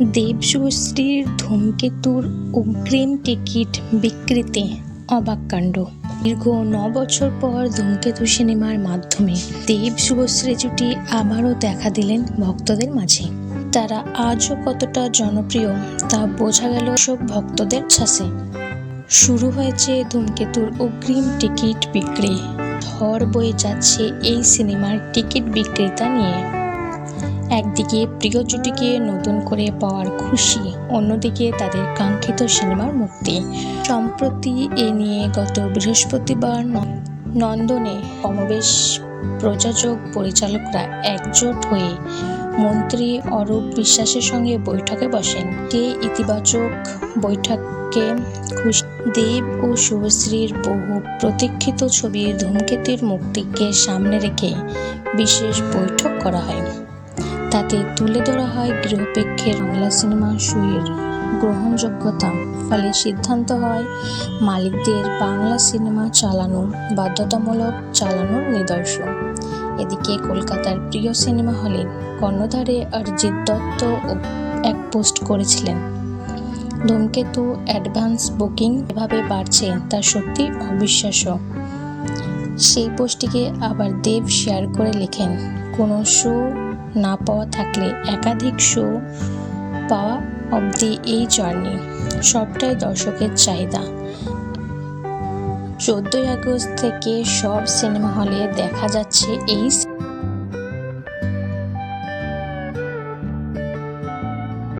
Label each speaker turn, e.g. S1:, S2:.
S1: দেব শুভশ্রীর ধূমকেতুর অগ্রিম টিকিট বিক্রিতে অবাক কাণ্ড। দীর্ঘ ন বছর পর ধূমকেতু সিনেমার মাধ্যমে দেব শুভশ্রী জুটি আবারও দেখা দিলেন ভক্তদের মাঝে। তারা আজও কতটা জনপ্রিয় তা বোঝা গেল সব ভক্তদের ছাসে শুরু হয়েছে ধূমকেতুর অগ্রিম টিকিট বিক্রি। ঝড় বয়ে যাচ্ছে এই সিনেমার টিকিট বিক্রেতা নিয়ে। একদিকে প্রিয় জুটিকে নতুন করে পাওয়ার খুশি, অন্যদিকে তাদের কাঙ্ক্ষিত সিনেমার মুক্তি। সম্প্রতি এ নিয়ে গত বৃহস্পতিবার নন্দনে কমবেশ প্রযোজক পরিচালকরা একজোট হয়ে মন্ত্রী অরূপ বিশ্বাসের সঙ্গে বৈঠকে বসেন। যে ইতিবাচক বৈঠকে খুশি দেব ও শুভশ্রীর বহু প্রতীক্ষিত ছবি ধূমকেতুর মুক্তিকে সামনে রেখে বিশেষ বৈঠক করা হয়। তাতে তুলে ধরা হয় গৃহপেক্ষের বাংলা সিনেমা শুয়ের গ্রহণযোগ্যতা। ফলে সিদ্ধান্ত হয়, মালিকদের বাংলা সিনেমা চালানো, বাধ্যতামূলক চালানোর নিদর্শন। এদিকে কলকাতার প্রিয় সিনেমা হলে কর্ণধারে অরিজিৎ দত্ত এক পোস্ট করেছিলেন। ধূমকেতু অ্যাডভান্স বুকিং এভাবে বাড়ছে, তা সত্যি অবিশ্বাস্য। সেই পোস্টটিকে আবার দেব শেয়ার করে লেখেন, কোনো শো না পাওয়া থাকলে একাধিক শো পাওয়া অবধি এই জার্নি সবটাই দর্শকের চাহিদা। চোদ্দই আগস্ট থেকে সব সিনেমা হলে দেখা যাচ্ছে এই